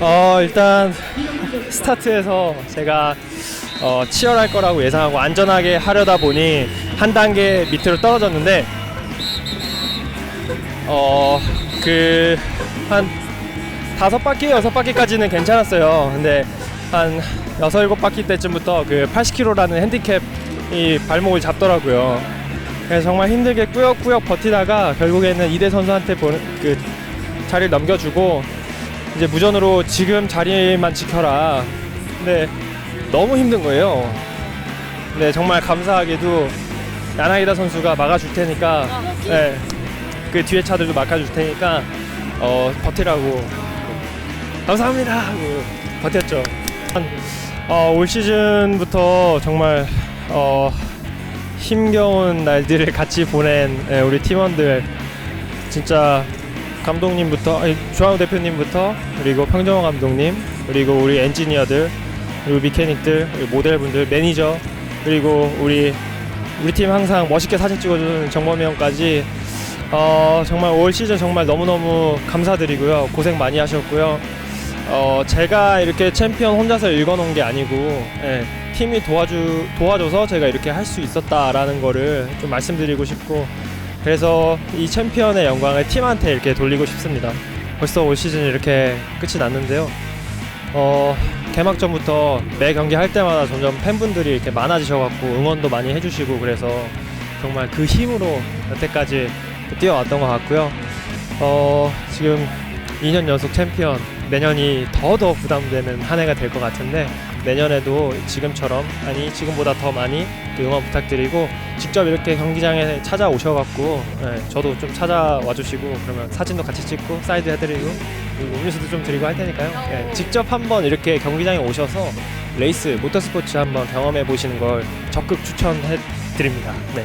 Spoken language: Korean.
어 일단 스타트에서 제가 어, 치열할 거라고 예상하고 안전하게 하려다 보니 한 단계 밑으로 떨어졌는데 어 그 한 다섯 바퀴 여섯 바퀴까지는 괜찮았어요. 근데 한 여섯 일곱 바퀴 때쯤부터 그 80kg라는 핸디캡이 발목을 잡더라고요. 그래서 정말 힘들게 꾸역꾸역 버티다가 결국에는 이대 선수한테 보는 그 자리를 넘겨주고 이제 무전으로 지금 자리만 지켜라. 근데 너무 힘든 거예요. 네 정말 감사하게도 야나기다 선수가 막아줄 테니까 네, 그 뒤에 차들도 막아줄 테니까 어, 버티라고 감사합니다 하고 버텼죠. 한, 어, 올 시즌부터 정말 어, 힘겨운 날들을 같이 보낸 예, 우리 팀원들 진짜 감독님부터 아니, 조항 대표님부터 그리고 평정원 감독님 그리고 우리 엔지니어들 그리고 미케닉들 그리고 모델분들 매니저 그리고 우리 우리 팀 항상 멋있게 사진 찍어주는 정범이 형까지 어, 정말 올 시즌 정말 너무너무 감사드리고요. 고생 많이 하셨고요. 어, 제가 이렇게 챔피언 혼자서 읽어놓은 게 아니고 예, 팀이 도와주 도와줘서 제가 이렇게 할 수 있었다라는 거를 좀 말씀드리고 싶고 그래서 이 챔피언의 영광을 팀한테 이렇게 돌리고 싶습니다. 벌써 올 시즌 이렇게 끝이 났는데요. 어, 개막 전부터 매 경기 할 때마다 점점 팬분들이 이렇게 많아지셔갖고 응원도 많이 해주시고 그래서 정말 그 힘으로 여태까지 뛰어왔던 것 같고요. 어, 지금 2년 연속 챔피언 내년이 더더 부담되는 한 해가 될 것 같은데 내년에도 지금처럼 아니 지금보다 더 많이 그 응원 부탁드리고 직접 이렇게 경기장에 찾아오셔갖고 예, 저도 좀 찾아와 주시고 그러면 사진도 같이 찍고 사이드 해드리고 그리고 음료수도 좀 드리고 할 테니까요 예, 직접 한번 이렇게 경기장에 오셔서 레이스 모터스포츠 한번 경험해 보시는 걸 적극 추천해 드립니다 네.